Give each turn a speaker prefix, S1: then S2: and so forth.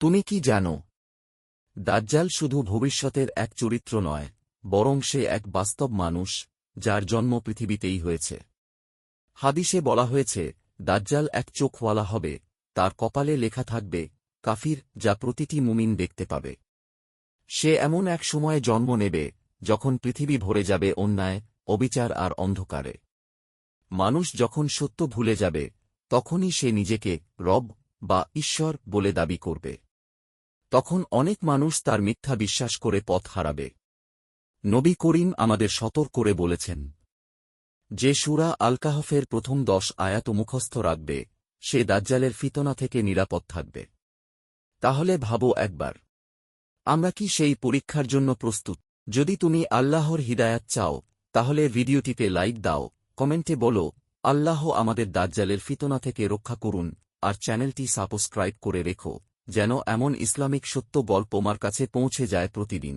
S1: তুমি কি জানো? দাজ্জাল শুধু ভবিষ্যতের এক চরিত্র নয়, বরং সে এক বাস্তব মানুষ, যার জন্ম পৃথিবীতেই হয়েছে। হাদিসে বলা হয়েছে, দাজ্জাল এক চোখওয়ালা হবে, তার কপালে লেখা থাকবে, কাফির, যা প্রতিটি মুমিন দেখতে পাবে। সে এমন এক সময়ে জন্ম নেবে, যখন পৃথিবী ভরে যাবে অন্যায়, অবিচার আর অন্ধকারে। মানুষ যখন সত্য ভুলে যাবে, তখনই সে নিজেকে রব বা ঈশ্বর বলে দাবি করবে। তখন অনেক মানুষ তার মিথ্যা বিশ্বাস করে পথ হারাবে। নবী করিম আমাদের সতর্ক করে বলেছেন, যে সুরা আলকাহফের প্রথম দশ আয়াত মুখস্থ রাখবে, সে দাজ্জালের ফিতনা থেকে নিরাপদ থাকবে। তাহলে ভাবো একবার, আমরা কি সেই পরীক্ষার জন্য প্রস্তুত? যদি তুমি আল্লাহর হিদায়াত চাও, তাহলে ভিডিওটিতে লাইক দাও, কমেন্টে বলো, আল্লাহ আমাদের দাজ্জালের ফিতনা থেকে রক্ষা করুন, আর চ্যানেলটি সাবস্ক্রাইব করে রেখো। যেন এমন ইসলামিক সত্য গল্প আমার কাছে পৌঁছে যায় প্রতিদিন।